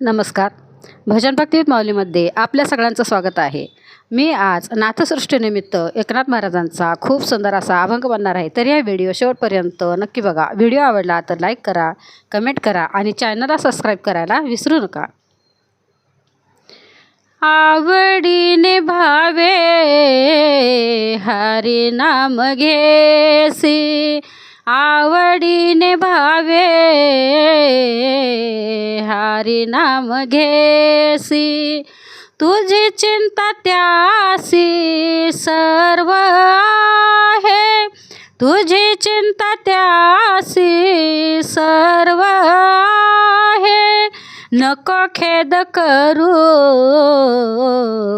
नमस्कार. भजन भक्तीत माऊलीमध्ये आपल्या सगळ्यांचं स्वागत आहे. मी आज नाथसृष्टीनिमित्त एकनाथ महाराजांचा खूप सुंदर असा अभंग बनणार आहे. तर या व्हिडिओ शेवटपर्यंत नक्की बघा. व्हिडिओ आवडला तर लाईक करा कमेंट करा आणि चॅनलला सबस्क्राईब करायला विसरू नका. आवडीने भावे हरी नाम घेसी आवडीने भावे हरी नाम घेसी. तुझी चिंता त्यासी सर्व आहे. तुझी चिंता त्यासी सर्व आहे. नको खेद करू.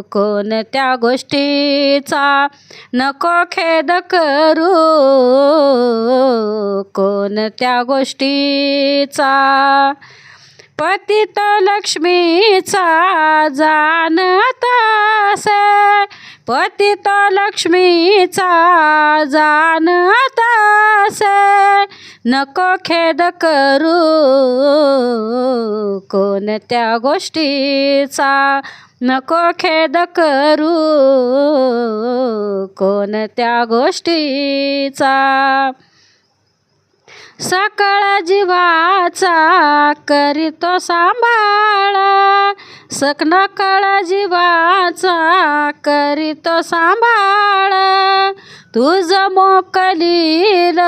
कोणत्या गोष्टीचा नको खेद करू. कोणत्या गोष्टीचा पतित लक्ष्मीचा जाणत असे पतित लक्ष्मीचा जाणत असे नको खेद करू. कोणत्या गोष्टीचा नको खेद करू. कोणत्या गोष्टीचा सकळ जीवाचा करीतो सांभाळ. सकनकळ जीवाचा करीतो सांभाळ. तुझ मोकलील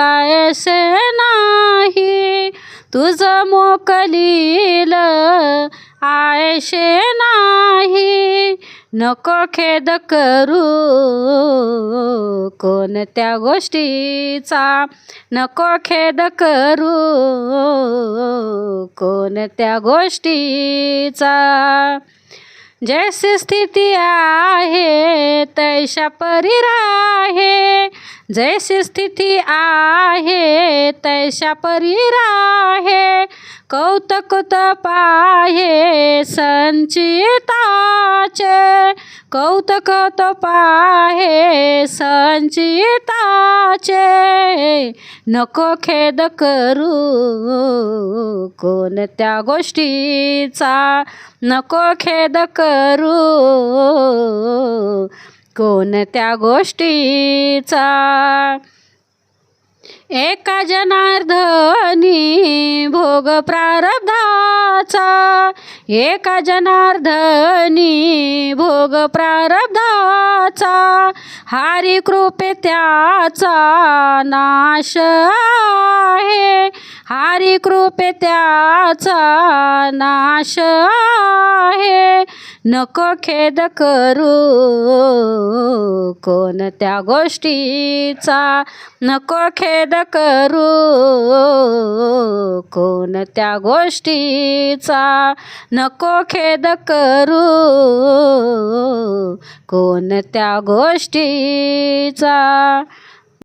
आयसे नाही. तुझ मोकलील आयशे नाही. नको खेद करू कोणत्या गोष्टीचा. नको खेद करू कोणत्या गोष्टीचा. जैसी स्थिती आहे तैशा परी राहे जैसी स्थिती आहे तैशा परी राहे कौतुक पाहे संचिताचे. कौतुक पाहे संचिताचे. नको खेद करू कोणत्या गोष्टीचा. नको खेद करू कोणत्या गोष्टीचा. एका जनार्दनी भोग प्रारब्धाचा. एका जनार्दनी भोग प्रारब्धाचा. हारी कृपे त्याचा नाश आहे. हारी कृपे त्याचा नाश आहे. नको खेद करू कोणत्या गोष्टीचा? नको खेद करू कोणत्या गोष्टीचा? नको खेद करू कोणत्या गोष्टीचा?